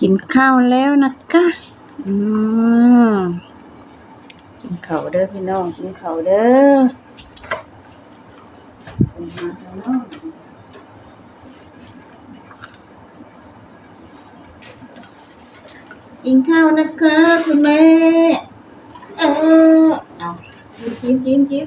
กินข้าวแล้วนะคะอืมกินข้าวเด้อพี่น้อง กินข้าวเด้อกกินข้าวนะคะคุณแม่ เออเอาจิ้มจิ้มจิ้ม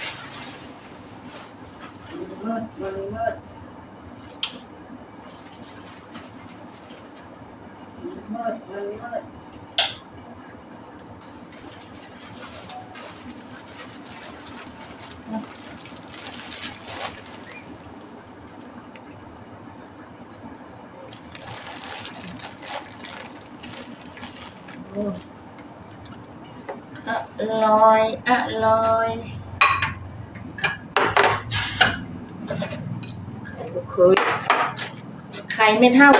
มน้ำพริกเอาไหมคะคุณแม่เปิดไฟก่อนเด้อมันมืดมันมืดมันมืดมันมืดมันมืดโอ้อร่อยอร่อย กิดขาไม่เท่า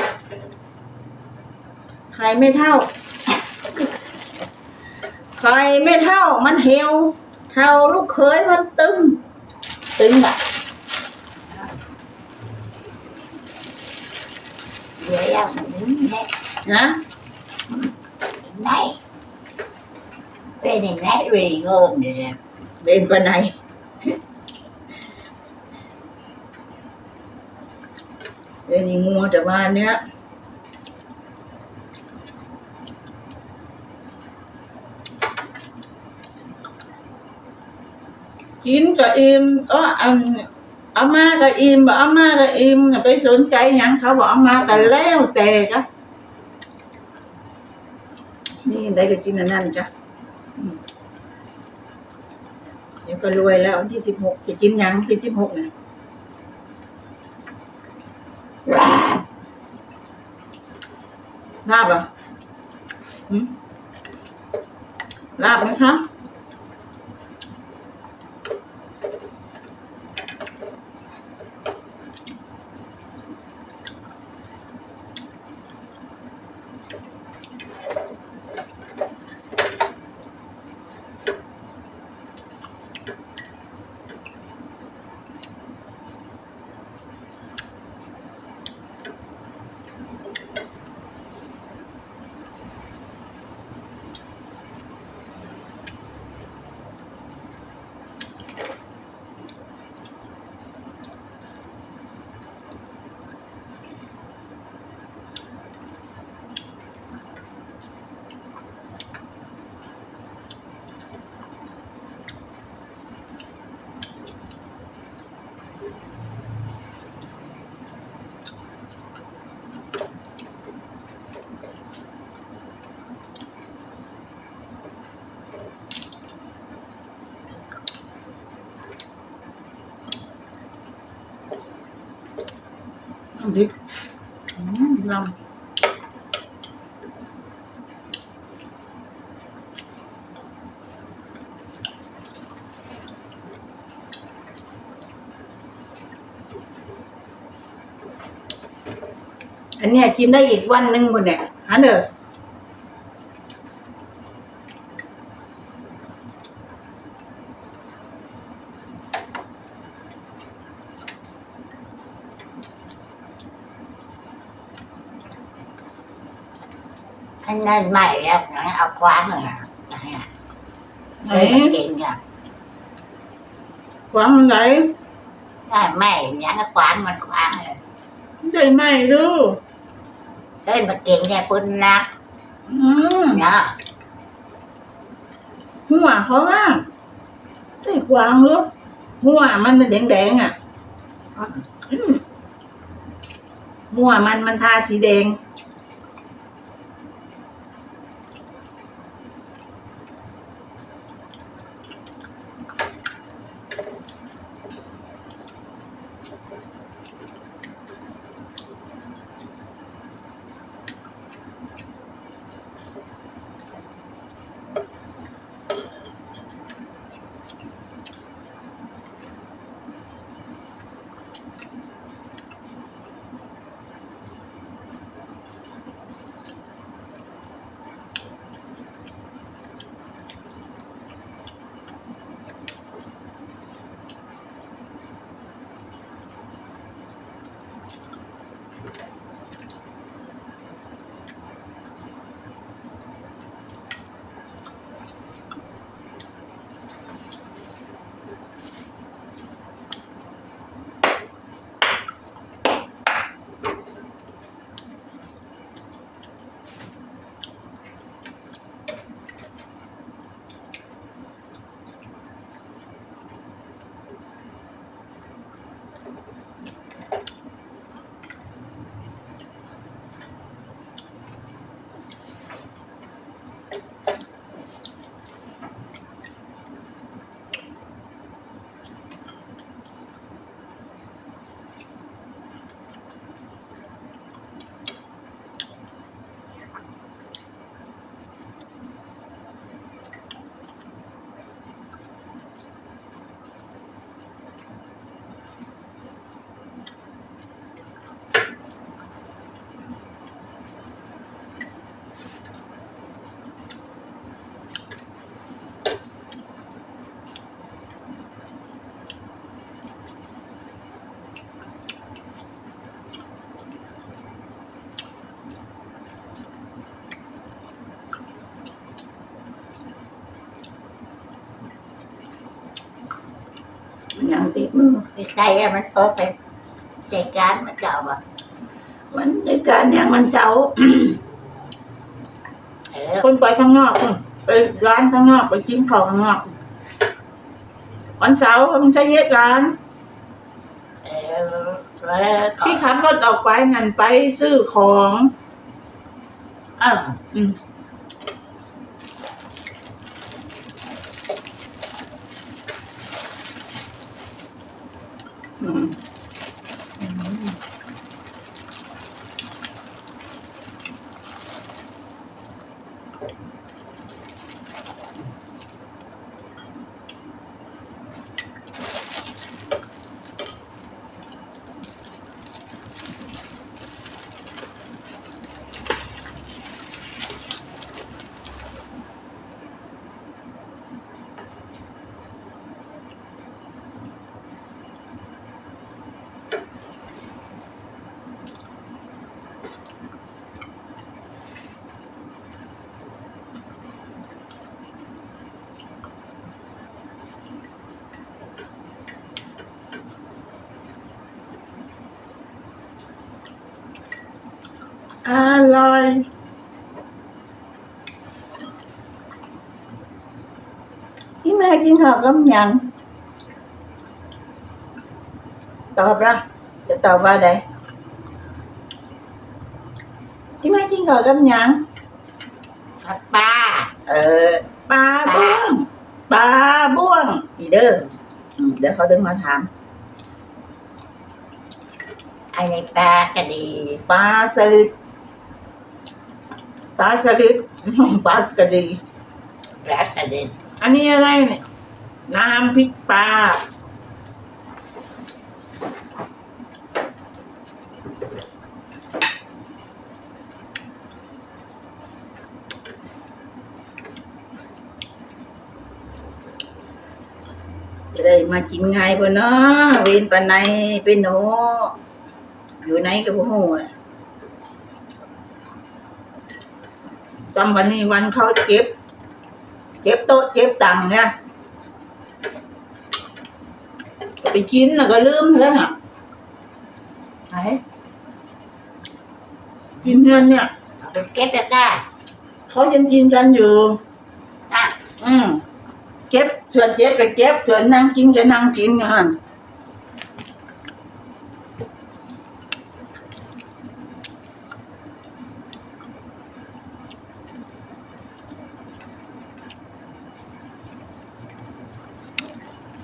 ขายไม่เท่าขายไม่เท่า มันเหี่ยวเท่าลูกเคยมันตึง ตึงอะเดี๋ยวยาวนี้นะได้เป็นอย่างไเรื่องเนเนี่ยเป็นปัญหา งัวแต่ว่าเนี้ยกินก็อิ่มเออเอาเอามาก็อิมบ่เอามาก็อิมอย่าไปสนใจยังเขาบอกอามาก็แล้วแต่จ้ะนี่ได้ก็กินนนั้นจ้ะเดี๋ยวก็รวยแล้วที่สิบหกจะกินยังกินสิบหกเนี่ย ลาบเหรอหืมลาบไหมคะ น้ำพริกยำอันเนี้ยกินได้อีกวันหนึ่งคนเนี่ยฮะเด้อ นั่นไม่แล้วไหนเอาคว้างหน่ยนะไหนไงมาเก่งอะคว้างไหนนั่นม่อย่านี่นคว้างมันคว้างเลยได้ไหมดูเฮ้ยมาเก่งแค่ปุ่นนะอืมเนาะหัวเขาว่าไอ้ควางลูกหัวมันเป็นแดงแดงๆอะหัวมันมันทาสีแดง ยังติดมือใจอะมันโตไปใจการมันจะเอาแบบมันในการอย่างมันเจ้าเออคนไปข้างนอกนู่นไปร้านข้างนอกไปกินข้าวข้างนอกวันเสาร์มันจะเย็ดร้านเออแล้วก็ที่ขับรถออกไปนั่นไปซื้อของอ่าอืม อื มอร่อยที่แม่กินข้าวกับหยังตอบละจะตอบว่าใดที่แม่กินข้า วกับหยังผัดปลาเลาบ้าบ้วงอีเด้ออืมเดี๋ยวเขาจะดีปลาสลิดปลาสลิดปลากระดีปลาสลิดอันนี้อะไรเนี่ยน้ำพริกปลาจะได้มากินไงายพ่นเนาะเวนปันในเป็นหนูอยู่ไหนกับพวกหูน่ะ จำวันนี้วันเขาเก็บ เก็บโต๊ะเก็บตังค์เนี่ยไปกินแล้วก็ลืมแล้วน่ะไหนกินเงินเนี่ยเอาไปเก็บแล้วก็เขายังกินกันอยู่อะอืมเก็บส่วนเจ็บก็เจ็บส่วนนั่งกินก็นั่งกินกัน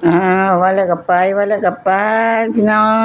อ้าวว่าแล้วก็ไปว่าแล้วก็ไปพี่น้อง